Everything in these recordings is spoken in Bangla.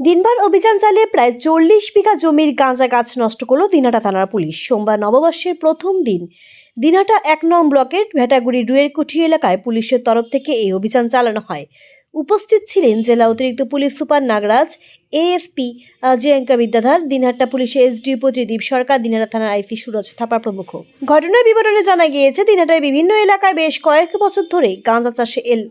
দিনবার অভিযান চালিয়ে প্রায় চল্লিশ বিঘা জমির গাঁজা গাছ নষ্ট করল দিনাটা থানার পুলিশ। সোমবার নববর্ষের প্রথম দিন। দিনাটা এক নং ব্লকের ভেটাগুড়ি রুয়ের কুঠি এলাকায় পুলিশের তরফ থেকে এই অভিযান চালানো হয়। উপস্থিত ছিলেন জেলা অতিরিক্ত police super Nagaraj, ASP Jiyanka Vidyadhar, Dinhata পুলিশের এসডিও প্রতিদীপ সরকার দিনহাটা থানার আইসি সুরজ থাপা প্রমুখ। ঘটনার বিবরণে জানা গিয়েছে, দিনহাটার বিভিন্ন এলাকায় বেশ কয়েক বছর ধরে গাঁজা চাষে এল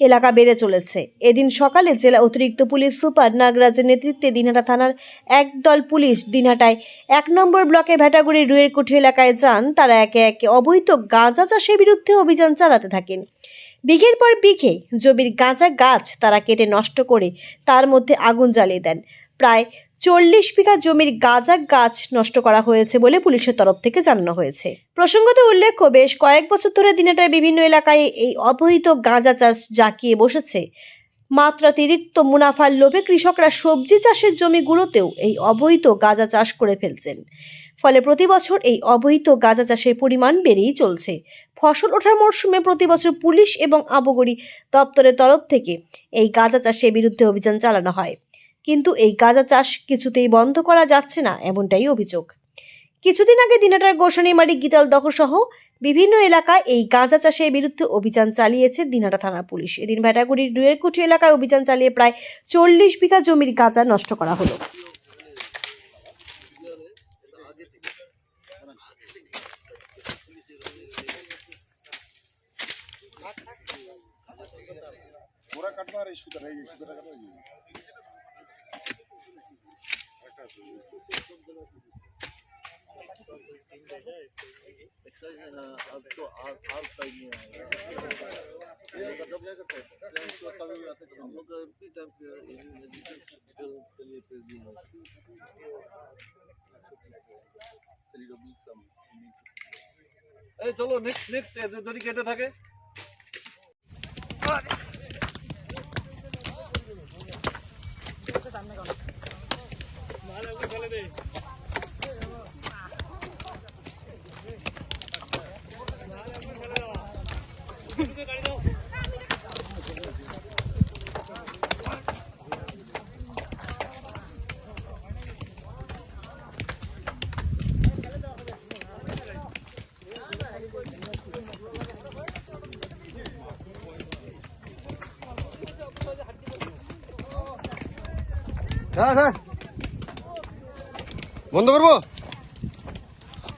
এলাকা বেড়ে চলেছে। এদিন সকালে জেলা অতিরিক্ত পুলিশ সুপার নাগরাজের নেতৃত্বে দিনহাটা থানার একদল পুলিশ দিনহাটায় এক নম্বর ব্লকে ভেটাগুড়ি রুয়ের কুঠি এলাকায় যান। তারা একে একে অবৈধ গাঁজা চাষের বিরুদ্ধে অভিযান চালাতে থাকেন। বিঘের পর বিঘে জমির গাঁজা গাছ তারা কেটে নষ্ট করে তার মধ্যে আগুন জ্বালিয়ে দেন। প্রায় চল্লিশ বিঘা জমির গাঁজা গাছ নষ্ট করা হয়েছে বলে পুলিশের তরফ থেকে জানানো হয়েছে। প্রসঙ্গত উল্লেখ্য, বেশ কয়েক বছর ধরে দিনাটার বিভিন্ন এলাকায় এই অবহিত গাঁজা চাষ জাঁকিয়ে বসেছে। মাত্রাতিরিক্ত মুনাফার লোভে কৃষকরা সবজি চাষের জমিগুলোতেও এই অবৈধ গাঁজা চাষ করে ফেলছেন। ফলে প্রতি বছর এই অবৈধ গাঁজা চাষের পরিমাণ বেড়েই চলছে। ফসল ওঠার মরশুমে প্রতি বছর পুলিশ এবং আবগারি দপ্তরের তরফ থেকে এই গাঁজা চাষের বিরুদ্ধে অভিযান চালানো হয়। কিন্তু এই গাঁজা চাষ কিছুতেই বন্ধ করা যাচ্ছে না এমনটাই অভিযোগ কিছুদিন আগে দিনাটার গোসানিমারি গীতাল দহ সহ বিভিন্ন এলাকায় এই গাঁজা চাষের বিরুদ্ধে অভিযান চালিয়েছে দিনাটা থানার পুলিশ এদিন ভেটাগুড়ির ডুয়েরকুঠি এলাকায় অভিযান চালিয়ে প্রায় চল্লিশ বিঘা জমির গাঁজা নষ্ট করা হলো पूरा काटना और इशू रहेगी इशू करेगा एक्सरसाइज अब तो आर आर साइड में आएगा ये का जब जाकर ट्रेन से तभी आते हैं हम लोग एवरी टाइम पे के लिए पे दिए এই চলো নেক্সট নেক্সট যদি কেটে থাকে 자, 자. বন্ধ করব?